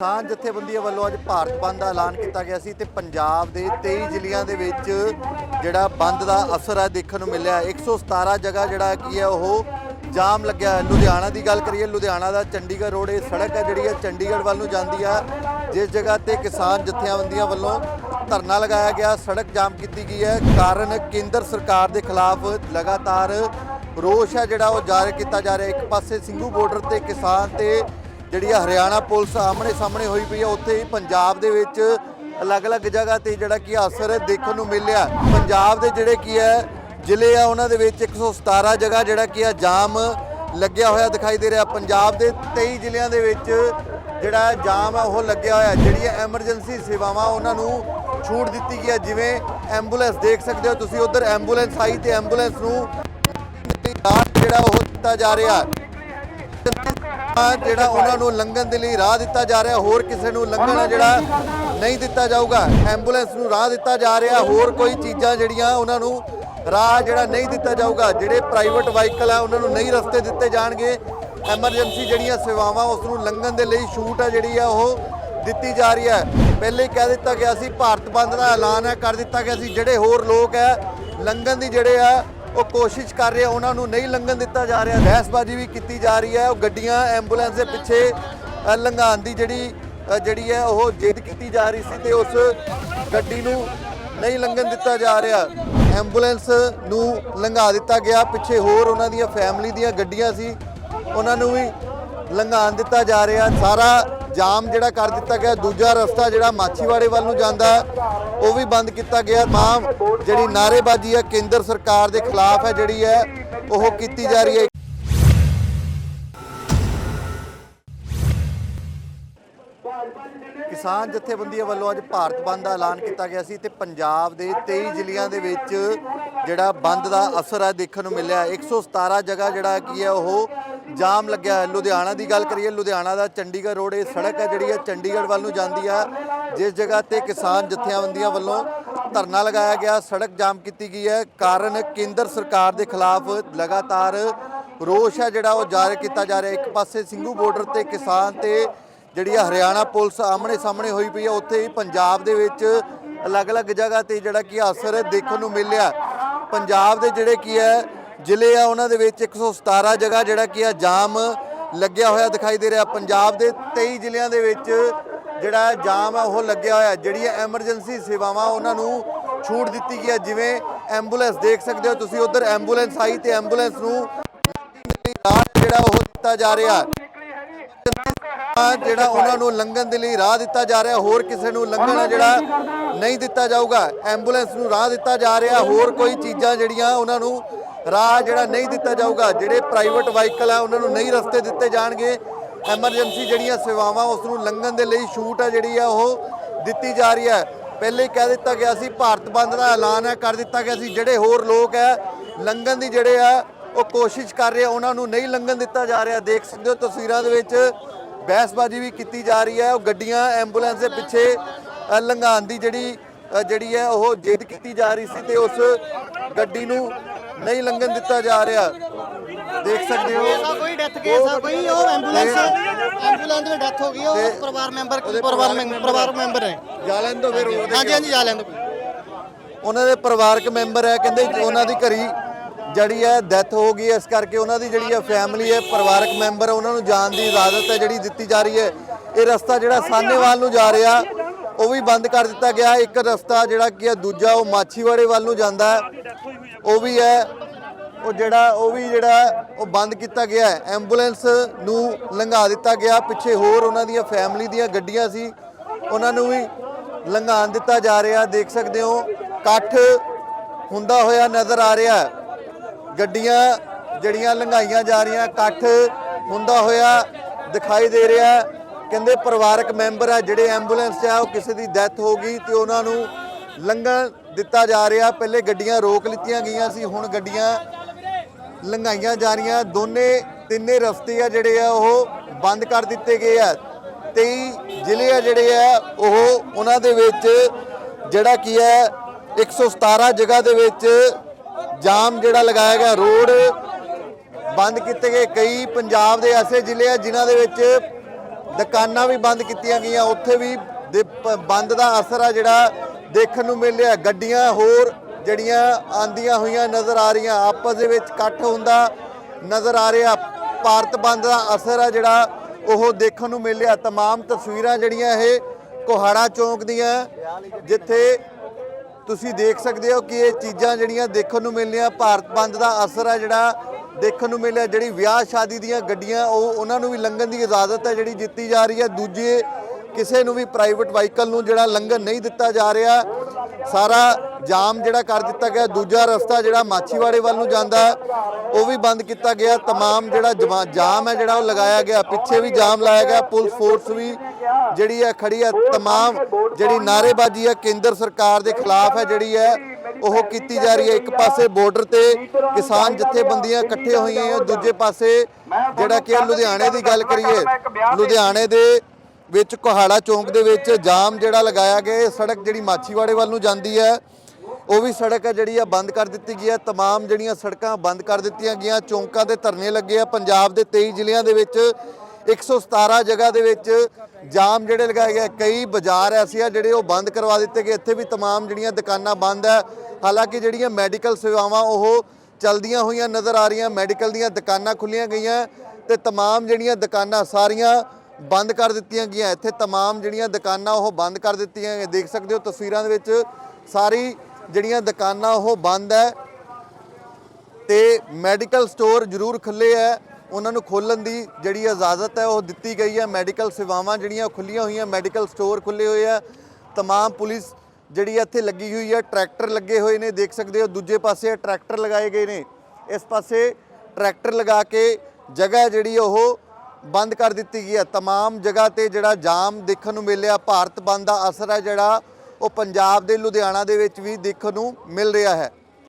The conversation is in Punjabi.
ਕਿਸਾਨ ਜਥੇਬੰਦੀਆਂ ਵੱਲੋਂ ਅੱਜ ਭਾਰਤ ਬੰਦ ਦਾ ਐਲਾਨ ਕੀਤਾ ਗਿਆ ਸੀ ਤੇ ਪੰਜਾਬ ਦੇ 23 ਜ਼ਿਲ੍ਹਿਆਂ ਦੇ ਵਿੱਚ ਜਿਹੜਾ ਬੰਦ ਦਾ ਅਸਰ ਹੈ ਦੇਖਣ ਨੂੰ ਮਿਲਿਆ 117 ਜਗ੍ਹਾ ਜਿਹੜਾ ਕੀ ਹੈ ਉਹ ਜਾਮ ਲੱਗਿਆ ਲੁਧਿਆਣਾ ਦੀ ਗੱਲ ਕਰੀਏ, ਲੁਧਿਆਣਾ ਦਾ ਚੰਡੀਗੜ੍ਹ ਰੋਡ, ਇਹ ਸੜਕ ਹੈ ਜਿਹੜੀ ਹੈ ਚੰਡੀਗੜ੍ਹ ਵੱਲ ਨੂੰ ਜਾਂਦੀ ਆ। ਜਿਸ ਜਗ੍ਹਾ ਤੇ ਕਿਸਾਨ ਜਥੇਬੰਦੀਆਂ ਵੱਲੋਂ ਧਰਨਾ ਲਗਾਇਆ ਗਿਆ, ਸੜਕ ਜਾਮ ਕੀਤੀ ਗਈ ਹੈ। ਕਾਰਨ ਕੇਂਦਰ ਸਰਕਾਰ ਦੇ ਖਿਲਾਫ ਲਗਾਤਾਰ ਰੋਸ਼ ਹੈ ਜਿਹੜਾ ਉਹ ਜਾਰੀ ਕੀਤਾ ਜਾ ਰਿਹਾ ਇੱਕ ਪਾਸੇ ਸਿੰਘੂ ਬਾਰਡਰ ਤੇ ਕਿਸਾਨ ਤੇ ਜਿਹੜੀ ਆ ਹਰਿਆਣਾ ਪੁਲਿਸ ਆਮਣੇ ਸਾਹਮਣੇ ਹੋਈ ਪਈ ਆ, ਉੱਥੇ ਹੀ ਪੰਜਾਬ ਦੇ ਵਿੱਚ ਅਲੱਗ-ਅਲੱਗ ਜਗ੍ਹਾ ਤੇ ਜਿਹੜਾ ਕੀ ਅਸਰ ਦੇਖਣ ਨੂੰ ਮਿਲਿਆ। ਪੰਜਾਬ ਦੇ ਜਿਹੜੇ ਕੀ ਹੈ ਜ਼ਿਲ੍ਹੇ ਆ, ਉਹਨਾਂ ਦੇ ਵਿੱਚ 117 ਜਗ੍ਹਾ ਜਿਹੜਾ ਕੀ ਆ, ਜਾਮ ਲੱਗਿਆ ਹੋਇਆ ਦਿਖਾਈ ਦੇ ਰਿਹਾ। ਪੰਜਾਬ ਦੇ 23 ਜ਼ਿਲ੍ਹਿਆਂ ਦੇ ਵਿੱਚ ਜਿਹੜਾ ਜਾਮ ਆ, ਉਹ ਲੱਗਿਆ ਹੋਇਆ। ਜਿਹੜੀਆਂ ਐਮਰਜੈਂਸੀ ਸੇਵਾਵਾਂ ਉਹਨਾਂ ਨੂੰ ਛੂਟ ਦਿੱਤੀ ਗਈ ਹੈ ਜਿਵੇਂ ਐਂਬੂਲੈਂਸ ਦੇਖ ਸਕਦੇ ਹੋ ਤੁਸੀਂ, ਉਧਰ ਐਂਬੂਲੈਂਸ ਆਈ ਤੇ ਐਂਬੂਲੈਂਸ ਨੂੰ ਜਿਹੜਾ ਉਹ ਦਿੱਤਾ ਜਾ ਰਿਹਾ। ਜਿਹੜਾ ਉਹਨਾਂ ਨੂੰ ਲੰਘਣ ਦੇ ਲਈ ਰਾਹ ਦਿੱਤਾ ਜਾ ਰਿਹਾ, ਹੋਰ ਕਿਸੇ ਨੂੰ ਲੰਘਣਾ ਜਿਹੜਾ ਨਹੀਂ ਦਿੱਤਾ ਜਾਊਗਾ। ਐਂਬੂਲੈਂਸ ਨੂੰ ਰਾਹ ਦਿੱਤਾ ਜਾ ਰਿਹਾ, ਹੋਰ ਕੋਈ ਚੀਜ਼ਾਂ ਜਿਹੜੀਆਂ ਉਹਨਾਂ ਨੂੰ ਰਾਹ ਜਿਹੜਾ ਨਹੀਂ ਦਿੱਤਾ ਜਾਊਗਾ, ਜਿਹੜੇ ਪ੍ਰਾਈਵੇਟ ਵਾਹੀਕਲ ਆ, ਉਹਨਾਂ ਨੂੰ ਨਹੀਂ ਰਸਤੇ ਦਿੱਤੇ ਜਾਣਗੇ। ਐਮਰਜੈਂਸੀ ਜਿਹੜੀਆਂ ਸੇਵਾਵਾਂ, ਉਸ ਨੂੰ ਲੰਘਣ ਦੇ ਲਈ ਛੂਟ ਹੈ ਜਿਹੜੀ ਆ, ਉਹ ਦਿੱਤੀ ਜਾ ਰਹੀ ਹੈ ਪਹਿਲੇ ਹੀ ਕਹਿ ਦਿੱਤਾ ਗਿਆ ਸੀ, ਭਾਰਤ ਬੰਦ ਦਾ ਐਲਾਨ ਹੈ ਕਰ ਦਿੱਤਾ ਗਿਆ ਸੀ। ਜਿਹੜੇ ਹੋਰ ਲੋਕ ਹੈ ਲੰਘਣ ਦੀ ਜਿਹੜੇ ਆ ਉਹ ਕੋਸ਼ਿਸ਼ ਕਰ ਰਹੇ, ਉਹਨਾਂ ਨੂੰ ਨਹੀਂ ਲੰਘਣ ਦਿੱਤਾ ਜਾ ਰਿਹਾ ਬਹਿਸਬਾਜ਼ੀ ਵੀ ਕੀਤੀ ਜਾ ਰਹੀ ਹੈ, ਉਹ ਗੱਡੀਆਂ, ਐਂਬੂਲੈਂਸ ਦੇ ਪਿੱਛੇ ਲੰਘਾਉਣ ਦੀ ਜਿਹੜੀ ਜਿਹੜੀ ਹੈ, ਉਹ ਜਿੱਦ ਕੀਤੀ ਜਾ ਰਹੀ ਸੀ ਤੇ ਉਸ ਗੱਡੀ ਨੂੰ ਨਹੀਂ ਲੰਘਣ ਦਿੱਤਾ ਜਾ ਰਿਹਾ। ਐਂਬੂਲੈਂਸ ਨੂੰ ਲੰਘਾ ਦਿੱਤਾ ਗਿਆ, ਪਿੱਛੇ ਹੋਰ ਉਹਨਾਂ ਦੀਆਂ ਫੈਮਿਲੀ ਦੀਆਂ ਗੱਡੀਆਂ ਸੀ, ਉਹਨਾਂ ਨੂੰ ਵੀ ਲੰਘਾਉਣ ਦਿੱਤਾ ਜਾ ਰਿਹਾ। ਸਾਰਾ ਜਾਮ ਜਿਹੜਾ ਕਰ ਦਿੱਤਾ ਗਿਆ, ਦੂਜਾ ਰਸਤਾ ਜਿਹੜਾ ਮਾਛੀਵਾੜੇ ਵੱਲ ਨੂੰ ਜਾਂਦਾ ਉਹ ਵੀ ਬੰਦ ਕੀਤਾ ਗਿਆ। ਮਾਂ ਜਿਹੜੀ ਨਾਰੇਬਾਜ਼ੀ ਹੈ, ਕੇਂਦਰ ਸਰਕਾਰ ਦੇ ਖਿਲਾਫ ਹੈ, ਜਿਹੜੀ ਹੈ, ਉਹ ਕੀਤੀ ਜਾ ਰਹੀ ਹੈ। ਕਿਸਾਨ ਜਥੇਬੰਦੀਆਂ ਵੱਲੋਂ ਅੱਜ ਭਾਰਤ ਬੰਦ ਦਾ ਐਲਾਨ ਕੀਤਾ ਗਿਆ ਸੀ ਤੇ ਪੰਜਾਬ ਦੇ 23 ਜ਼ਿਲ੍ਹਿਆਂ ਦੇ ਵਿੱਚ ਜਿਹੜਾ ਬੰਦ ਦਾ ਅਸਰ ਹੈ ਦੇਖਣ ਨੂੰ ਮਿਲਿਆ 117 ਜਗ੍ਹਾ ਜਿਹੜਾ ਕੀ ਹੈ ਉਹ ਜਾਮ ਲੱਗਿਆ ਹੈ। ਲੁਧਿਆਣਾ ਦੀ ਗੱਲ ਕਰੀਏ, ਲੁਧਿਆਣਾ ਦਾ ਚੰਡੀਗੜ੍ਹ ਰੋਡ, ਇਹ ਸੜਕ ਹੈ ਜਿਹੜੀ ਹੈ ਚੰਡੀਗੜ੍ਹ ਵੱਲ ਨੂੰ ਜਾਂਦੀ ਆ ਜਿਸ ਜਗ੍ਹਾ ਤੇ ਕਿਸਾਨ ਜਥੇਬੰਦੀਆਂ ਵੱਲੋਂ ਧਰਨਾ ਲਗਾਇਆ ਗਿਆ, ਸੜਕ ਜਾਮ ਕੀਤੀ ਗਈ ਹੈ। ਕਾਰਨ ਕੇਂਦਰ ਸਰਕਾਰ ਦੇ ਖਿਲਾਫ ਲਗਾਤਾਰ ਰੋਸ਼ ਹੈ ਜਿਹੜਾ ਉਹ ਜਾਰੀ ਕੀਤਾ ਜਾ ਰਿਹਾ ਇੱਕ ਪਾਸੇ ਸਿੰਘੂ ਬਾਰਡਰ ਤੇ ਕਿਸਾਨ ਤੇ ਜਿਹੜੀ ਆ ਹਰਿਆਣਾ ਪੁਲਿਸ ਆਮਣੇ ਸਾਹਮਣੇ ਹੋਈ ਪਈ ਆ, ਉੱਥੇ ਹੀ ਪੰਜਾਬ ਦੇ ਵਿੱਚ ਅਲੱਗ-ਅਲੱਗ ਜਗ੍ਹਾ ਤੇ ਜਿਹੜਾ ਕੀ ਅਸਰ ਦੇਖਣ ਨੂੰ ਮਿਲਿਆ। ਪੰਜਾਬ ਦੇ ਜਿਹੜੇ ਕੀ ਹੈ, ਜ਼ਿਲ੍ਹੇ ਆ ਉਹਨਾਂ ਦੇ ਵਿੱਚ 117 ਜਗ੍ਹਾ ਜਿਹੜਾ ਕੀ ਆ ਜਾਮ ਲੱਗਿਆ ਹੋਇਆ ਦਿਖਾਈ ਦੇ ਰਿਹਾ। ਪੰਜਾਬ ਦੇ 23 ਜ਼ਿਲ੍ਹਿਆਂ ਦੇ ਵਿੱਚ ਜਿਹੜਾ ਜਾਮ ਆ ਉਹ ਲੱਗਿਆ ਹੋਇਆ। ਜਿਹੜੀਆਂ ਐਮਰਜੈਂਸੀ ਸੇਵਾਵਾਂ ਉਹਨਾਂ ਨੂੰ ਛੂਟ ਦਿੱਤੀ ਗਈ ਹੈ ਜਿਵੇਂ ਐਂਬੂਲੈਂਸ ਦੇਖ ਸਕਦੇ ਹੋ ਤੁਸੀਂ, ਉਧਰ ਐਂਬੂਲੈਂਸ ਆਈ ਤੇ ਐਂਬੂਲੈਂਸ ਨੂੰ ਰਾਹ ਜਿਹੜਾ ਉਹ ਦਿੱਤਾ ਜਾ ਰਿਹਾ। ਜਿਹੜਾ ਉਹਨਾਂ ਨੂੰ ਲੰਘਣ ਦੇ ਲਈ ਰਾਹ ਦਿੱਤਾ ਜਾ ਰਿਹਾ ਹੋਰ ਕਿਸੇ ਨੂੰ ਲੰਘਣਾ ਜਿਹੜਾ ਨਹੀਂ ਦਿੱਤਾ ਜਾਊਗਾ ਐਂਬੂਲੈਂਸ ਨੂੰ ਰਾਹ ਦਿੱਤਾ ਜਾ ਰਿਹਾ ਹੋਰ ਕੋਈ ਚੀਜ਼ਾਂ ਜਿਹੜੀਆਂ ਉਹਨਾਂ ਨੂੰ ਰਾਹ ਜਿਹੜਾ ਨਹੀਂ ਦਿੱਤਾ ਜਾਊਗਾ ਜਿਹੜੇ ਪ੍ਰਾਈਵੇਟ ਵਾਹੀਕਲ ਆ ਉਹਨਾਂ ਨੂੰ ਨਹੀਂ ਰਸਤੇ ਦਿੱਤੇ ਜਾਣਗੇ ਐਮਰਜੈਂਸੀ ਜਿਹੜੀਆਂ ਸੇਵਾਵਾਂ ਉਸ ਨੂੰ ਲੰਘਣ ਦੇ ਲਈ ਛੂਟ ਹੈ ਜਿਹੜੀ ਆ ਉਹ ਦਿੱਤੀ ਜਾ ਰਹੀ ਹੈ ਪਹਿਲੇ ਹੀ ਕਹਿ ਦਿੱਤਾ ਗਿਆ ਸੀ ਭਾਰਤ ਬੰਦ ਦਾ ਐਲਾਨ ਹੈ ਕਰ ਦਿੱਤਾ ਗਿਆ ਸੀ ਜਿਹੜੇ ਹੋਰ ਲੋਕ ਹੈ ਲੰਘਣ ਦੀ ਜਿਹੜੇ ਆ ਉਹ ਕੋਸ਼ਿਸ਼ ਕਰ ਰਹੇ ਆ ਉਹਨਾਂ ਨੂੰ ਨਹੀਂ ਲੰਘਣ ਦਿੱਤਾ ਜਾ ਰਿਹਾ। ਦੇਖ ਸਕਦੇ ਹੋ ਤਸਵੀਰਾਂ ਦੇ ਵਿੱਚ ਬਹਿਸਬਾਜ਼ੀ ਵੀ ਕੀਤੀ ਜਾ ਰਹੀ ਹੈ। ਉਹ ਗੱਡੀਆਂ ਐਂਬੂਲੈਂਸ ਦੇ ਪਿੱਛੇ ਲੰਘਾਉਣ ਦੀ ਜਿਹੜੀ ਜਿਹੜੀ ਹੈ ਉਹ ਜਿੱਦ ਕੀਤੀ ਜਾ ਰਹੀ ਸੀ ਤੇ ਉਸ ਗੱਡੀ ਨੂੰ ਨਹੀਂ ਲੰਘਣ ਦਿੱਤਾ ਜਾ ਰਿਹਾ। ਦੇਖ ਸਕਦੇ ਹੋ। ਕੋਈ ਡੈਥ ਕੇਸ ਆ ਕੋਈ ਉਹ ਐਂਬੂਲੈਂਸ ਐਂਬੂਲੈਂਸ ਦੀ ਡੈਥ ਹੋ ਗਈ ਉਹ ਪਰਿਵਾਰ ਮੈਂਬਰ ਪਰਿਵਾਰ ਪਰਿਵਾਰ ਮੈਂਬਰ ਨੇ ਜਾ ਲੈਣ ਤੋਂ ਫਿਰ ਹਾਂਜੀ ਹਾਂਜੀ ਜਾ ਲੈਂਦੇ ਉਹਨਾਂ ਦੇ ਪਰਿਵਾਰਕ ਮੈਂਬਰ ਹੈ ਕਹਿੰਦੇ ਉਹਨਾਂ ਦੀ ਘਰੀ ਜਿਹੜੀ ਹੈ ਡੈਥ ਹੋ ਗਈ ਹੈ, ਇਸ ਕਰਕੇ ਉਹਨਾਂ ਦੀ ਜਿਹੜੀ ਹੈ ਫੈਮਿਲੀ ਹੈ ਪਰਿਵਾਰਕ ਮੈਂਬਰ ਉਹਨਾਂ ਨੂੰ ਜਾਣ ਦੀ ਇਜਾਜ਼ਤ ਹੈ ਜਿਹੜੀ ਦਿੱਤੀ ਜਾ ਰਹੀ ਹੈ। ਇਹ ਰਸਤਾ ਜਿਹੜਾ ਸਾਹਨੇਵਾਲ ਨੂੰ ਜਾ ਰਿਹਾ ਉਹ ਵੀ ਬੰਦ ਕਰ ਦਿੱਤਾ ਗਿਆ। ਇੱਕ ਰਸਤਾ ਜਿਹੜਾ ਕੀ ਹੈ ਦੂਜਾ ਉਹ ਮਾਛੀਵਾੜੇ ਵੱਲ ਨੂੰ ਜਾਂਦਾ ਹੈ। ਉਹ ਵੀ ਹੈ ਉਹ ਜਿਹੜਾ ਉਹ ਵੀ ਜਿਹੜਾ ਉਹ ਬੰਦ ਕੀਤਾ ਗਿਆ ਹੈ। ਐਂਬੂਲੈਂਸ ਨੂੰ ਲੰਘਾ ਦਿੱਤਾ ਗਿਆ। ਪਿੱਛੇ ਹੋਰ ਉਹਨਾਂ ਦੀਆਂ ਫੈਮਿਲੀ ਦੀਆਂ ਗੱਡੀਆਂ ਸੀ ਉਹਨਾਂ ਨੂੰ ਵੀ ਲੰਘਾਣ ਦਿੱਤਾ ਜਾ ਰਿਹਾ। ਦੇਖ ਸਕਦੇ ਹੋ ਇਕੱਠ ਹੁੰਦਾ ਹੋਇਆ ਨਜ਼ਰ ਆ ਰਿਹਾ ਗੱਡੀਆਂ ਜਿਹੜੀਆਂ ਲੰਘਾਈਆਂ ਜਾ ਰਹੀਆਂ, ਇਕੱਠ ਹੁੰਦਾ ਹੋਇਆ ਦਿਖਾਈ ਦੇ ਰਿਹਾ ਕਹਿੰਦੇ ਪਰਿਵਾਰਕ ਮੈਂਬਰ ਆ ਜਿਹੜੇ ਐਂਬੂਲੈਂਸ 'ਚ ਆ, ਉਹ ਕਿਸੇ ਦੀ ਡੈਥ ਹੋ ਗਈ ਤੇ ਉਹਨਾਂ ਨੂੰ ਲੰਘਣ ਦਿੱਤਾ ਜਾ ਰਿਹਾ ਪਹਿਲੇ ਗੱਡੀਆਂ ਰੋਕ ਲਿੱਤੀਆਂ ਗਈਆਂ ਸੀ, ਹੁਣ ਗੱਡੀਆਂ ਲੰਘਾਈਆਂ ਜਾ ਰਹੀਆਂ। ਦੋਨੇ ਤਿੰਨੇ ਰਸਤੇ ਆ ਜਿਹੜੇ ਆ, ਉਹ ਬੰਦ ਕਰ ਦਿੱਤੇ ਗਏ ਆ। 23 ਜ਼ਿਲ੍ਹੇ ਆ ਜਿਹੜੇ ਆ, ਉਹ ਉਹਨਾਂ ਦੇ ਵਿੱਚ ਜਿਹੜਾ ਕੀ ਹੈ 117 ਜਗ੍ਹਾ ਦੇ ਵਿੱਚ ਜਾਮ ਜਿਹੜਾ ਲਗਾਇਆ ਗਿਆ ਰੋਡ ਬੰਦ ਕੀਤੇ ਗਏ ਕਈ ਪੰਜਾਬ ਦੇ ਐਸੇ ਜ਼ਿਲ੍ਹੇ ਆ ਜਿਨ੍ਹਾਂ ਦੇ ਵਿੱਚ ਦੁਕਾਨਾਂ ਵੀ ਬੰਦ ਕੀਤੀਆਂ ਗਈਆਂ ਉੱਥੇ ਵੀ ਦੇ- ਪ- ਬੰਦ ਦਾ ਅਸਰ ਆ ਜਿਹੜਾ ਦੇਖਣ ਨੂੰ ਮਿਲ ਰਿਹਾ ਗੱਡੀਆਂ ਹੋਰ ਜਿਹੜੀਆਂ ਆਂਦੀਆਂ ਹੋਈਆਂ ਨਜ਼ਰ ਆ ਰਹੀਆਂ ਆਪਸ ਦੇ ਵਿੱਚ ਇਕੱਠ ਹੁੰਦਾ ਨਜ਼ਰ ਆ ਰਿਹਾ ਭਾਰਤ ਬੰਦ ਦਾ ਅਸਰ ਆ ਜਿਹੜਾ ਉਹ ਦੇਖਣ ਨੂੰ ਮਿਲ ਰਿਹਾ तमाम ਤਸਵੀਰਾਂ ਜਿਹੜੀਆਂ ਇਹ ਕੋਹਾੜਾ ਚੌਂਕ ਦੀਆਂ ਜਿੱਥੇ ਤੁਸੀਂ ਦੇਖ ਸਕਦੇ ਹੋ ਕਿ ਇਹ ਚੀਜ਼ਾਂ ਜਿਹੜੀਆਂ ਦੇਖਣ ਨੂੰ ਮਿਲਣੀਆਂ ਭਾਰਤ ਬੰਦ ਦਾ ਅਸਰ ਹੈ ਜਿਹੜਾ ਦੇਖਣ ਨੂੰ ਮਿਲਿਆ, ਜਿਹੜੀ ਵਿਆਹ ਸ਼ਾਦੀ ਦੀਆਂ ਗੱਡੀਆਂ, ਉਹ ਉਹਨਾਂ ਨੂੰ ਵੀ ਲੰਘਣ ਦੀ ਇਜਾਜ਼ਤ ਹੈ ਜਿਹੜੀ ਦਿੱਤੀ ਜਾ ਰਹੀ ਹੈ। ਦੂਜੇ ਕਿਸੇ ਨੂੰ ਵੀ ਪ੍ਰਾਈਵੇਟ ਵਾਹੀਕਲ ਨੂੰ ਜਿਹੜਾ ਲੰਘਣ ਨਹੀਂ ਦਿੱਤਾ ਜਾ ਰਿਹਾ। ਸਾਰਾ ਜਾਮ ਜਿਹੜਾ ਕਰ ਦਿੱਤਾ ਗਿਆ ਦੂਜਾ ਰਸਤਾ ਜਿਹੜਾ ਮਾਛੀਵਾੜੇ ਵੱਲ ਨੂੰ ਜਾਂਦਾ ਹੈ, ਉਹ ਵੀ ਬੰਦ ਕੀਤਾ ਗਿਆ तमाम ਜਿਹੜਾ ਜਮਾ- ਜਾਮ ਹੈ ਜਿਹੜਾ ਉਹ ਲਗਾਇਆ ਗਿਆ ਪਿੱਛੇ ਵੀ ਜਾਮ ਲਾਇਆ ਗਿਆ ਪੁਲਿਸ ਫੋਰਸ ਵੀ ਜਿਹੜੀ ਹੈ ਖੜੀ ਹੈ तमाम ਜਿਹੜੀ ਨਾਰੇਬਾਜ਼ੀ ਹੈ ਕੇਂਦਰ ਸਰਕਾਰ ਦੇ ਖਿਲਾਫ ਹੈ ਜਿਹੜੀ ਹੈ ਉਹ ਕੀਤੀ ਜਾ ਰਹੀ ਹੈ ਇੱਕ ਪਾਸੇ ਬਾਰਡਰ ਤੇ ਕਿਸਾਨ ਜਥੇਬੰਦੀਆਂ ਇਕੱਠੇ ਹੋਈਆਂ ਹੈ ਦੂਜੇ ਪਾਸੇ ਜਿਹੜਾ ਕਿ ਲੁਧਿਆਣੇ ਦੀ ਗੱਲ ਕਰੀਏ ਲੁਧਿਆਣੇ ਦੇ ਵਿੱਚ ਕੋਹਾੜਾ ਚੌਂਕ ਦੇ ਵਿੱਚ ਜਾਮ ਜਿਹੜਾ ਲਗਾਇਆ ਗਿਆ ਇਹ ਸੜਕ ਜਿਹੜੀ ਮਾਛੀਵਾੜੇ ਵੱਲ ਨੂੰ ਜਾਂਦੀ ਹੈ ਉਹ ਵੀ ਸੜਕ ਹੈ ਜਿਹੜੀ ਆ ਬੰਦ ਕਰ ਦਿੱਤੀ ਗਈ ਹੈ तमाम ਜਿਹੜੀਆਂ ਸੜਕਾਂ ਬੰਦ ਕਰ ਦਿੱਤੀਆਂ ਗਈਆਂ ਚੌਂਕਾਂ ਤੇ ਧਰਨੇ ਲੱਗੇ ਆ ਪੰਜਾਬ ਦੇ 23 ਜ਼ਿਲ੍ਹਿਆਂ ਦੇ ਵਿੱਚ 117 ਜਗ੍ਹਾ ਦੇ ਵਿੱਚ ਜਾਮ ਜਿਹੜੇ ਲਗਾਏ ਗਏ ਕਈ ਬਾਜ਼ਾਰ ਐਸੇ ਆ ਜਿਹੜੇ ਉਹ ਬੰਦ ਕਰਵਾ ਦਿੱਤੇ ਗਏ ਇੱਥੇ ਵੀ तमाम ਜਿਹੜੀਆਂ ਦੁਕਾਨਾਂ ਬੰਦ ਹੈ ਹਾਲਾਂਕਿ ਜਿਹੜੀਆਂ ਮੈਡੀਕਲ ਸੇਵਾਵਾਂ ਉਹ ਚਲਦੀਆਂ ਹੋਈਆਂ ਨਜ਼ਰ ਆ ਰਹੀਆਂ ਮੈਡੀਕਲ ਦੀਆਂ ਦੁਕਾਨਾਂ ਖੁੱਲੀਆਂ ਗਈਆਂ ਤੇ तमाम ਜਿਹੜੀਆਂ ਦੁਕਾਨਾਂ ਸਾਰੀਆਂ ਬੰਦ ਕਰ ਦਿੱਤੀਆਂ ਗਈਆਂ ਇੱਥੇ तमाम ਜਿਹੜੀਆਂ ਦੁਕਾਨਾਂ ਉਹ ਬੰਦ ਕਰ ਦਿੱਤੀਆਂ ਗਈਆਂ ਦੇਖ ਸਕਦੇ ਹੋ ਤਸਵੀਰਾਂ ਦੇ ਵਿੱਚ ਸਾਰੀ ਜਿਹੜੀਆਂ ਦੁਕਾਨਾਂ ਉਹ ਬੰਦ ਹੈ ਤੇ ਮੈਡੀਕਲ ਸਟੋਰ ਜ਼ਰੂਰ ਖੁੱਲੇ ਹੈ ਉਹਨਾਂ ਨੂੰ ਖੋਲਣ ਦੀ ਜਿਹੜੀ ਇਜਾਜ਼ਤ ਹੈ ਉਹ ਦਿੱਤੀ ਗਈ ਹੈ ਮੈਡੀਕਲ ਸੇਵਾਵਾਂ ਜਿਹੜੀਆਂ ਖੁੱਲੀਆਂ ਹੋਈਆਂ ਮੈਡੀਕਲ ਸਟੋਰ ਖੁੱਲੇ ਹੋਏ ਆ तमाम ਪੁਲਿਸ ਜਿਹੜੀ ਇੱਥੇ ਲੱਗੀ ਹੋਈ ਹੈ ਟਰੈਕਟਰ ਲੱਗੇ ਹੋਏ ਨੇ ਦੇਖ ਸਕਦੇ ਹੋ ਦੂਜੇ ਪਾਸੇ ਟਰੈਕਟਰ ਲਗਾਏ ਗਏ ਨੇ ਇਸ ਪਾਸੇ ਟਰੈਕਟਰ ਲਗਾ ਕੇ ਜਗ੍ਹਾ ਜਿਹੜੀ ਉਹ ਬੰਦ ਕਰ ਦਿੱਤੀ ਗਈ ਹੈ तमाम ਜਗ੍ਹਾ ਤੇ ਜਿਹੜਾ ਜਾਮ ਦੇਖਣ ਨੂੰ ਮਿਲਿਆ ਭਾਰਤ ਬੰਦ ਦਾ ਅਸਰ ਹੈ ਜਿਹੜਾ ਉਹ ਪੰਜਾਬ ਦੇ ਲੁਧਿਆਣਾ ਦੇ ਵਿੱਚ ਵੀ ਦੇਖਣ ਨੂੰ ਮਿਲ ਰਿਹਾ ਹੈ